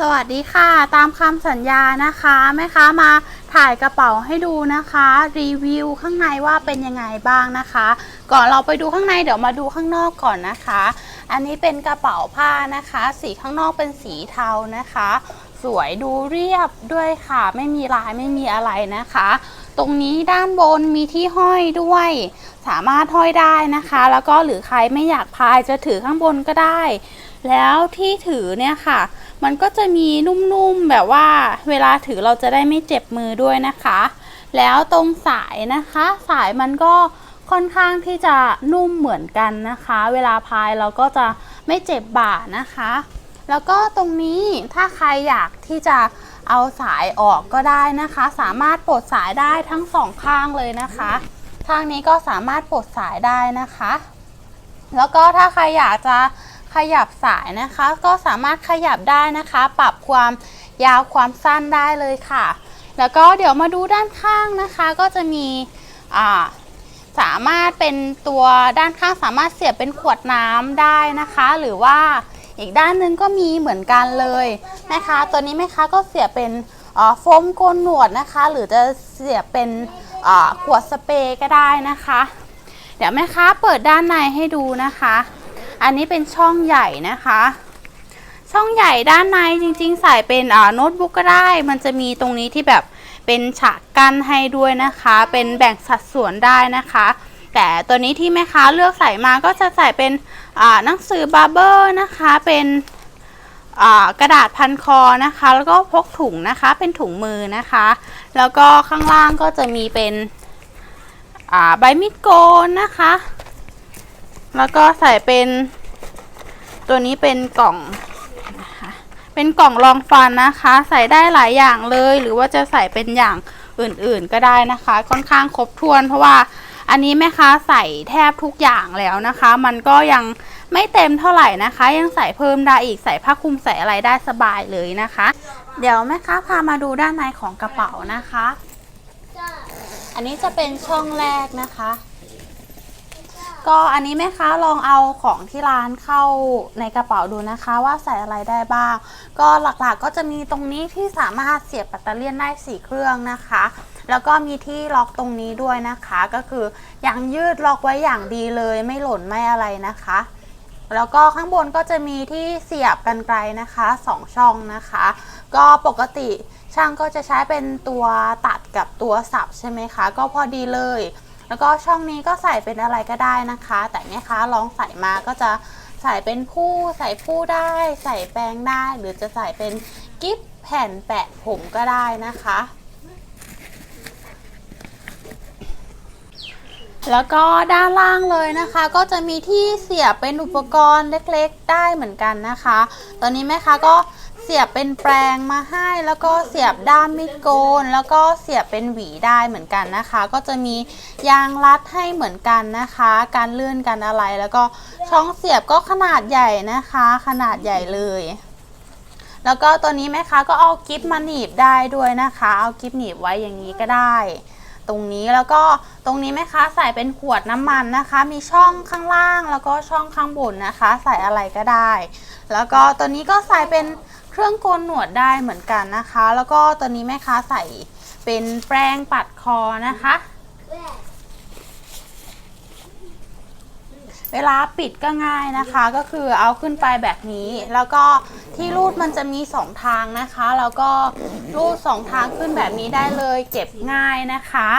สวัสดีค่ะ ตามคำสัญญานะคะแม่ค้ามาถ่ายกระเป๋าให้ดูนะคะ รีวิวข้างในว่าเป็นยังไงบ้างนะคะ ก่อนเราไปดูข้างในเดี๋ยวมาดูข้างนอกก่อนนะคะ อันนี้เป็นกระเป๋าผ้านะคะ สีข้างนอกเป็นสีเทานะคะ สวยดูเรียบด้วยค่ะ ไม่มีลายไม่มีอะไรนะคะ ตรงนี้ด้านบนมีที่ห้อยด้วย สามารถห้อยได้นะคะ แล้วก็หรือใครไม่อยากพายจะถือข้างบนก็ได้ แล้วที่ถือเนี่ยค่ะ มันก็จะมีนุ่มๆแบบว่าเวลาถือเราจะได้ไม่เจ็บมือด้วยนะคะ แล้วตรงสายนะคะ สายมันก็ค่อนข้างที่จะนุ่มเหมือนกันนะคะ เวลาพายเราก็จะไม่เจ็บบ่านะคะ แล้วก็ตรงนี้ถ้าใครอยากที่จะเอาสายออกก็ได้นะคะ สามารถปลดสายได้ทั้งสองข้างเลยนะคะข้างนี้ก็สามารถปลดสายได้นะคะ แล้วก็ถ้าใครอยากจะ ขยับสายนะคะ ก็สามารถขยับได้นะคะ ปรับความยาวความสั้นได้เลยค่ะ แล้วก็เดี๋ยวมาดูด้านข้างนะคะ ก็จะมีสามารถเป็นตัวด้านข้างสามารถเสียบเป็นขวดน้ำได้นะคะ หรือว่าอีกด้านนึงก็มีเหมือนกันเลยนะคะ ตัวนี้แม่ค้าก็เสียบเป็นโฟมโกนหนวดนะคะ หรือจะเสียบเป็นขวดสเปรย์ก็ได้นะคะ เดี๋ยวแม่ค้าเปิดด้านในให้ดูนะคะ อันนี้เป็นช่องใหญ่นะคะ ช่องใหญ่ด้านในจริงๆ ใส่เป็นโน้ตบุ๊กก็ได้ มันจะมีตรงนี้ที่แบบเป็นฉากกั้นให้ด้วยนะคะ เป็นแบ่งสัดส่วนได้นะคะ แต่ตัวนี้ที่แม่ค้าเลือกใส่มาก็จะใส่เป็นหนังสือบาร์เบอร์นะคะ เป็นกระดาษพันคอนะคะ แล้วก็พกถุงนะคะ เป็นถุงมือนะคะ แล้วก็ข้างล่างก็จะมีเป็นใบมีดโกนนะคะ แล้วก็ใส่เป็นตัวนี้เป็นกล่องนะคะเป็นกล่องรองฟันนะคะ ใส่ได้หลายอย่างเลย หรือว่าจะใส่เป็นอย่างอื่นๆก็ได้นะคะ ค่อนข้างครบถ้วน เพราะว่าอันนี้แม่ค้าใส่แทบทุกอย่างแล้วนะคะ มันก็ยังไม่เต็มเท่าไหร่นะคะ ยังใส่เพิ่มได้อีกใส่ผ้าคลุมใส่อะไรได้สบายเลยนะคะ เดี๋ยวแม่ค้าพามาดูด้านในของกระเป๋านะคะ อันนี้จะเป็นช่องแรกนะคะ ก็อันนี้แม่ค้าลองเอาของที่ร้านเข้าในกระเป๋าดูนะคะ ว่าใส่อะไรได้บ้าง ก็หลักๆก็จะมีตรงนี้ที่สามารถเสียบแบตเตอรี่ได้สี่เครื่องนะคะ แล้วก็มีที่ล็อกตรงนี้ด้วยนะคะ ก็คือยังยืดล็อกไว้อย่างดีเลยไม่หล่นไม่อะไรนะคะ แล้วก็ข้างบนก็จะมีที่เสียบกันไกลนะคะสองช่องนะคะ ก็ปกติช่างก็จะใช้เป็นตัวตัดกับตัวสับใช่ไหมคะ ก็พอดีเลย แล้วก็ช่องนี้ก็ใส่เป็นอะไรก็ได้นะคะ แต่แม่ค้าลองใส่มาก็จะใส่เป็นผู้ใส่ผู้ได้ ใส่แปรงได้ หรือจะใส่เป็นกิฟแผ่นแปะผมก็ได้นะคะ แล้วก็ด้านล่างเลยนะคะ ก็จะมีที่เสียบเป็นอุปกรณ์เล็กๆ ได้เหมือนกันนะคะ ตอนนี้แม่ค้าก็ เสียบเป็นแปรงมาให้แล้วก็เสียบด้ามมีดโกน แล้วก็เสียบเป็นหวีได้เหมือนกันนะคะ ก็จะมียางรัดให้เหมือนกันนะคะ การเลื่อนกันอะไร แล้วก็ช่องเสียบก็ขนาดใหญ่นะคะ ขนาดใหญ่เลย แล้วก็ตัวนี้แม่ค้าก็เอากิฟมาหนีบได้ด้วยนะคะ เอากิฟหนีบไว้อย่างนี้ก็ได้ ตรงนี้แล้วก็ตรงนี้แม่ค้าใส่เป็นขวดน้ำมันนะคะ มีช่องข้างล่างแล้วก็ช่องข้างบนนะคะ ใส่อะไรก็ได้ แล้วก็ตัวนี้ก็ใส่เป็นเครื่องโกนหนวดได้เหมือนกันนะคะ แล้วก็ตัวนี้แม่ค้าใส่เป็นแปรงปัดคอนะคะ เวลาปิดก็ง่ายนะคะ ก็คือเอาขึ้นไปแบบนี้ แล้วก็ที่รูดมันจะมีสองทางนะคะ แล้วก็รูดสองทางขึ้นแบบนี้ได้เลย เก็บง่ายนะคะ